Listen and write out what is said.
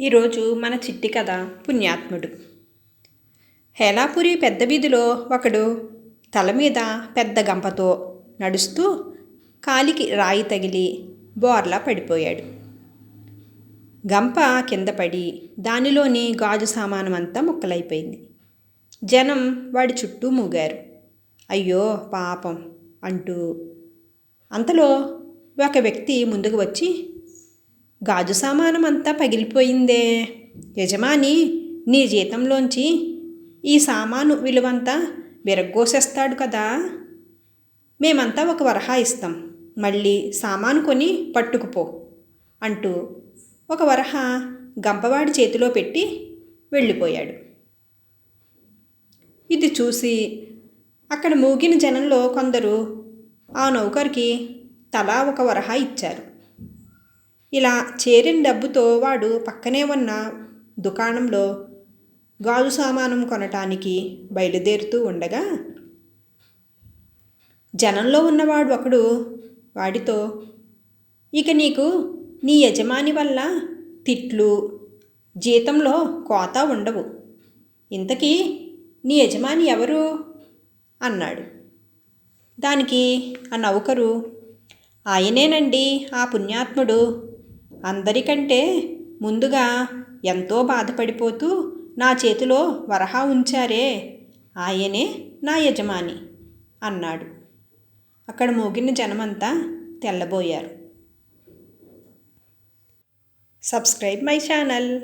ఈరోజు మన చిట్టి కథ పుణ్యాత్ముడు. హేలాపురి పెద్ద వీధిలో ఒకడు తల మీద పెద్ద గంపతో నడుస్తూ కాలికి రాయి తగిలి బోర్లా పడిపోయాడు. గంప కింద పడి దానిలోని గాజు సామానమంతా ముక్కలైపోయింది. జనం వాడి చుట్టూ మూగారు. అయ్యో పాపం అంటూ అంతలో ఒక వ్యక్తి ముందుకు వచ్చి గాజు సామానం అంతా పగిలిపోయిందే. యజమాని నీ జీతంలోంచి ఈ సామాను విలువంతా విరగ్గోసేస్తాడు కదా. మేమంతా ఒక వరహా ఇస్తాం. మళ్ళీ సామాను కొని పట్టుకుపో అంటూ ఒక వరహా గంపవాడి చేతిలో పెట్టి వెళ్ళిపోయాడు. ఇది చూసి అక్కడ మూగిన జనంలో కొందరు ఆ నౌకరికి తలా ఒక వరహా ఇచ్చారు. ఇలా చేరిన డబ్బుతో వాడు పక్కనే ఉన్న దుకాణంలో గాజు సామానం కొనటానికి బయలుదేరుతూ ఉండగా జనంలో ఉన్నవాడు ఒకడు వాడితో ఇక నీకు నీ యజమాని వల్ల తిట్లు జీతంలో కోత ఉండవు. ఇంతకీ నీ యజమాని ఎవరు అన్నాడు. దానికి ఆ నౌకరు ఆయనేనండి ఆ పుణ్యాత్ముడు. అందరికంటే ముందుగా ఎంతో బాధపడిపోతూ నా చేతిలో వరహా ఉంచారే ఆయనే నా యజమాని అన్నాడు. అక్కడ మోగిన జనమంతా తెల్లబోయారు. Subscribe my channel.